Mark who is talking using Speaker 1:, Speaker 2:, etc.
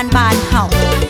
Speaker 1: านบ้านเห่า